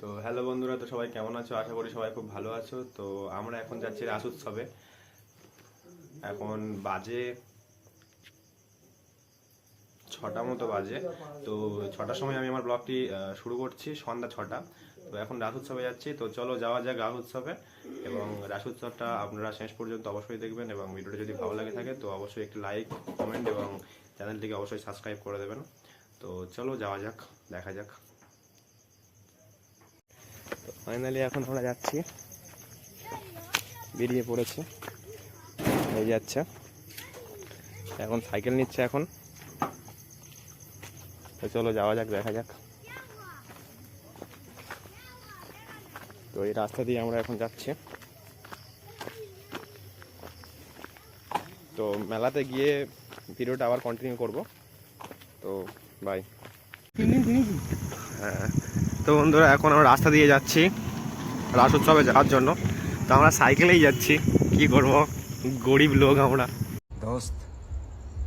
তো হ্যালো বন্ধুরা, তো সবাই কেমন আছো? আশা করি সবাই খুব ভালো আছো। তো আমরা এখন যাচ্ছি রাস উৎসবে। এখন বাজে ছটা মতো বাজে। তো ছটার সময় আমি আমার ব্লগটি শুরু করছি, সন্ধ্যা ছটা। তো এখন রাস উৎসবে যাচ্ছি। তো চলো যাওয়া যাক রাস উৎসবে। এবং রাস উৎসবটা আপনারা শেষ পর্যন্ত অবশ্যই দেখবেন এবং ভিডিওটা যদি ভালো লাগে থাকে, তো অবশ্যই একটি লাইক, কমেন্ট এবং চ্যানেলটিকে অবশ্যই সাবস্ক্রাইব করে দেবেন। তো চলো যাওয়া যাক, দেখা যাক। ফাইনালি এখন আমরা যাচ্ছি। বেরিয়ে পড়েছে। এই যাচ্ছে এখন সাইকেল নিচ্ছে এখন। তো চলো যাওয়া যাক দেখা যাক। তো এই রাস্তা দিয়ে আমরা এখন যাচ্ছি। তো মেলাতে গিয়ে ভিডিওটা আবার কন্টিনিউ করব। তো বাই হ্যাঁ। তো বন্ধুরা এখন আমরা রাস্তা দিয়ে যাচ্ছি রাস উৎসবে যাওয়ার জন্য। তো আমরা সাইকেলেই যাচ্ছি। কি করব? গরিব লোক আমরা। দোস্ত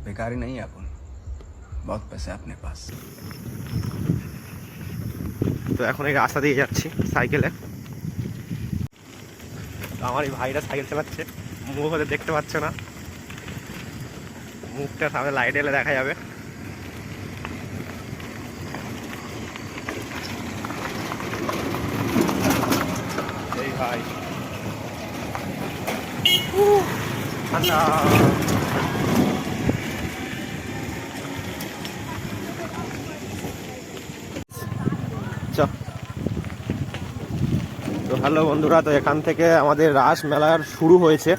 বেকারি নেই এখন। বহুত পেসে আপনার পাস। তো এখন এই রাস্তা দিয়ে যাচ্ছি সাইকেলে। আমার এই ভাইরা সাইকেল চালাচ্ছে। মুখ হতে দেখতে পাচ্ছে না। মুখটা সামনে লাইট এলে দেখা যাবে। ভাই। ঠান্ডা তো হ্যালো বন্ধুরা, তো এখান থেকে আমাদের রাস মেলার শুরু হয়েছে।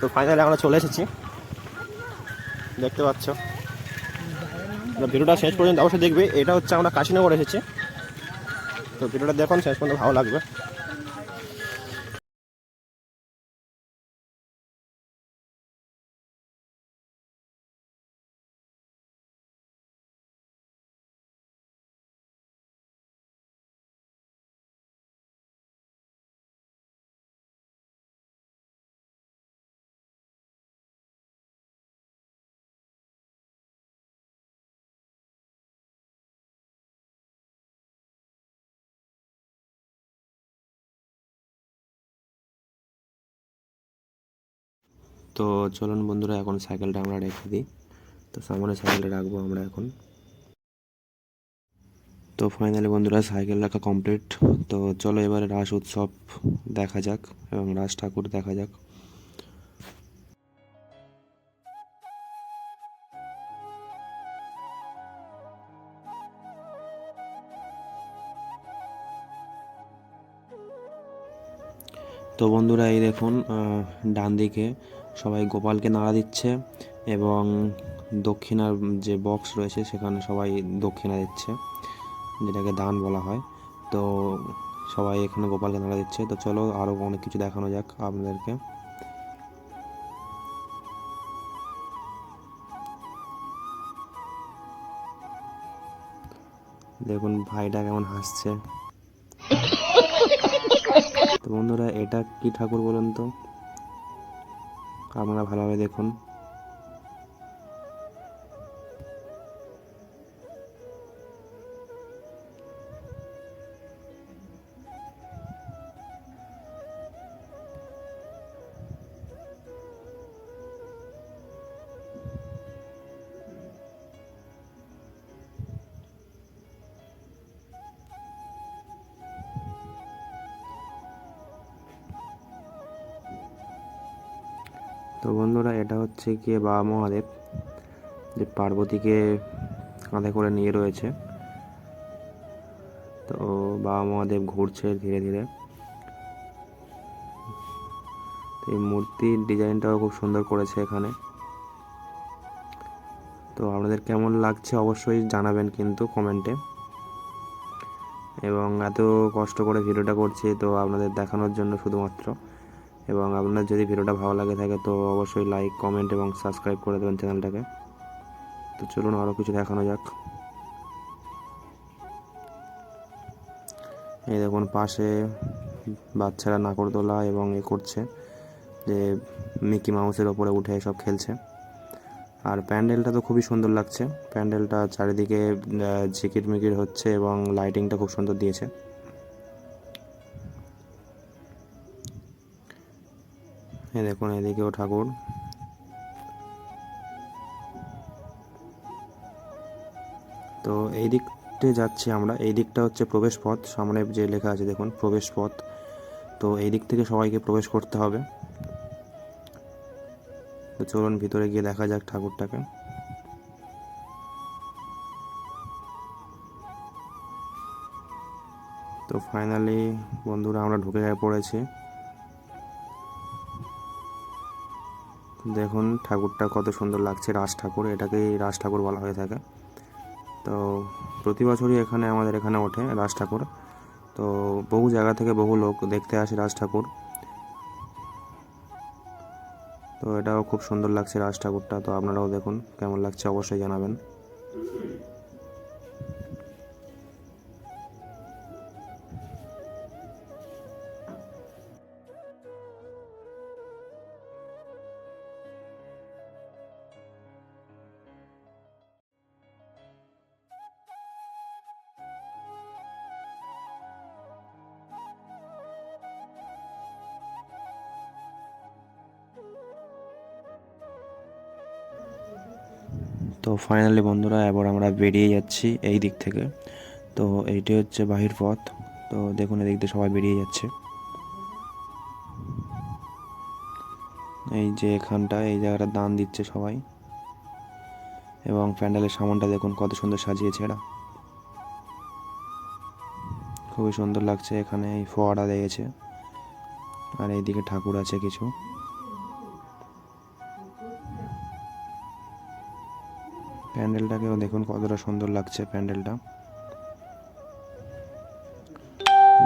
তো ফাইনালি আমরা চলে এসেছি। দেখতে পাচ্ছ। ভিডিওটা শেষ পর্যন্ত অবশ্যই দেখবে। এটা হচ্ছে আমরা কাশীনগর এসেছি। তো ভিডিওটা দেখুন, শেষ পর্যন্ত ভালো লাগবে। তো চলুন বন্ধুরা, এখন সাইকেলটা আমরা রেখে দিই। তো সামনে সাইকেলটা রাখব আমরা এখন। তো ফাইনালি বন্ধুরা, সাইকেল রাখা কমপ্লিট তো চলো এবারে রাস উৎসব দেখা যাক এবং রাস ঠাকুর দেখা যাক। তো বন্ধুরা, এই দেখুন ডান দিকে সবাই গোপালকে নাড়া দিচ্ছে এবং দক্ষিণার যে বক্স রয়েছে সেখানে সবাই দক্ষিণা দিচ্ছে, যেটাকে দান বলা হয়। তো সবাই এখানে গোপালকে নাড়া দিচ্ছে। তো চলো আরও অনেক কিছু দেখানো যাক আপনাদেরকে। দেখুন ভাইটা কেমন হাসছে। তো বন্ধুরা, এটা কি ঠাকুর বলুন তো? আপনারা ভালোভাবে দেখুন। তো বন্ধুরা, এটা হচ্ছে গিয়ে বাবা মহাদেব, যে পার্বতীকে কাঁধে করে নিয়ে রয়েছে। তো বাবা মহাদেব ঘুরছে ধীরে ধীরে। এই মূর্তির ডিজাইনটাও খুব সুন্দর করেছে এখানে। তো আপনাদের কেমন লাগছে অবশ্যই জানাবেন কিন্তু কমেন্টে। এবং এত কষ্ট করে ভিডিওটা করছি, তো আপনাদের দেখানোর জন্য শুধুমাত্র। এবং আপনার যদি ভিডিওটা ভালো লাগে থাকে তো অবশ্যই লাইক কমেন্ট এবং সাবস্ক্রাইব করে দেবেন চ্যানেলটাকে তো চলুন আরও কিছু দেখানো যাক। এই দেখুন পাশে বাচ্চারা নাকরদোলা এবং এ করছে যে মিকি মাউসের ওপরে উঠে সব খেলছে। আর প্যান্ডেলটা তো খুবই সুন্দর লাগছে। প্যান্ডেলটা চারিদিকে আহ, ঝিকিরমিকির হচ্ছে এবং লাইটিংটা খুব সুন্দর দিয়েছে। এই দেখুন, এদিকেও ঠাকুর। তো এই দিকটে যাচ্ছি আমরা। এই দিকটা হচ্ছে প্রবেশ পথ। সামনে যে লেখা আছে, দেখুন, প্রবেশ পথ। তো এই দিক থেকে সবাইকে প্রবেশ করতে হবে। তো চলুন, ভিতরে গিয়ে দেখা যাক ঠাকুরটাকে। তো ফাইনালি বন্ধুরা, আমরা ঢুকে পড়েছি। দেখুন, ঠাকুরটা কত সুন্দর লাগছে রাজ ঠাকুর। এটাকেই রাজ ঠাকুর বলা হয়ে থাকে। তো প্রতি বছরই এখানে, আমাদের এখানে ওঠে রাজ ঠাকুর। তো বহু জায়গা থেকে বহু লোক দেখতে আসে রাজ ঠাকুর। তো এটাও খুব সুন্দর লাগছে রাজ ঠাকুরটা। তো আপনারাও দেখুন, কেমন লাগছে অবশ্যই জানাবেন। তো ফাইনালি বন্ধুরা, এবার আমরা বেরিয়ে যাচ্ছি এই দিক থেকে। তো এইটি হচ্ছে বাহির পথ। তো দেখুন এদিক দিয়ে সবাই বেরিয়ে যাচ্ছে। এই যে এখানটা, এই জায়গাটা দান দিচ্ছে সবাই। এবং প্যান্ডেলের সামনটা দেখুন কত সুন্দর সাজিয়েছে এরা। খুবই সুন্দর লাগছে এখানে, এই ফোয়ারা দিয়েছে আর এইদিকে ঠাকুর আছে কিছু। প্যান্ডেলটাকেও দেখুন কতটা সুন্দর লাগছে প্যান্ডেলটা।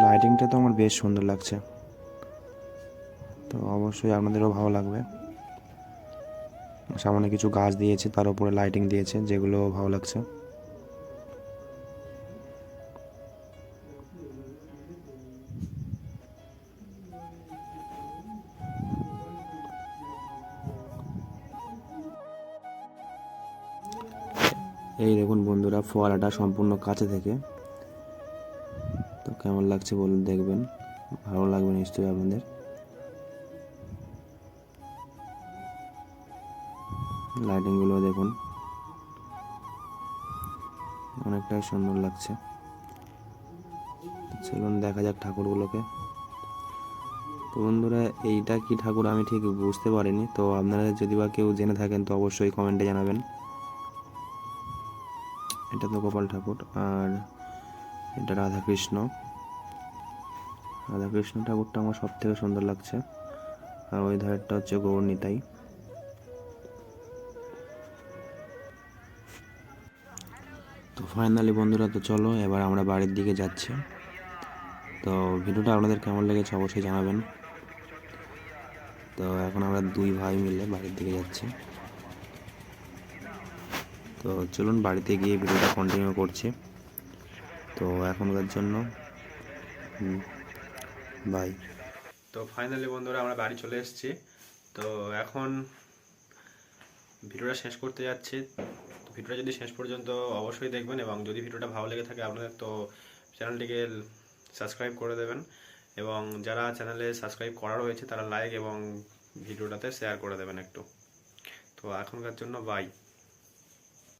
লাইটিংটা তো আমার বেশ সুন্দর লাগছে। তো অবশ্যই আপনাদেরও ভালো লাগবে। সামনে কিছু গাছ দিয়েছে, তার উপরে লাইটিং দিয়েছে, যেগুলো ভালো লাগছে। এই দেখুন বন্ধুরা, ফোয়ারাটা সম্পূর্ণ কাছে থেকে। তো কেমন লাগছে বলুন, দেখবেন। ভালো লাগবে নিশ্চয়ই আপনাদের। লাইটিংগুলো দেখুন। অনেকটাই সুন্দর লাগছে। চলুন দেখা যাক ঠাকুরগুলোকে। তো বন্ধুরা, এইটা কি ঠাকুর আমি ঠিক বুঝতে পারিনি। তো আপনারা যদি বা কেউ জেনে থাকেন, তো অবশ্যই কমেন্টে জানাবেন। এটা তো গোপাল ঠাকুর, আর এটা রাধাকৃষ্ণ। রাধাকৃষ্ণ ঠাকুরটা আমার সব থেকে সুন্দর লাগছে। আর ওই ধারেরটা হচ্ছে গৌর নিতাই। তো ফাইনালি বন্ধুরা, তো চলো এবার আমরা বাড়ির দিকে যাচ্ছি। তো ভিডিওটা আপনাদের কেমন লেগেছে অবশ্যই জানাবেন। তো এখন আমরা দুই ভাই মিলে বাড়ির দিকে যাচ্ছি। তো চলুন বাড়িতে গিয়ে ভিডিওটা কন্টিনিউ করছি। তো এখনকার জন্য বাই তো ফাইনালি বন্ধুরা আমরা বাড়ি চলে এসেছি। তো এখন ভিডিওটা শেষ করতে যাচ্ছি। ভিডিওটা যদি শেষ পর্যন্ত অবশ্যই দেখবেন এবং যদি ভিডিওটা ভালো লেগে থাকে আপনাদের, তো চ্যানেলটিকে সাবস্ক্রাইব করে দেবেন এবং যারা চ্যানেলে সাবস্ক্রাইব করা রয়েছে তারা লাইক এবং ভিডিওটাতে শেয়ার করে দেবেন একটু। তো এখনকার জন্য বাই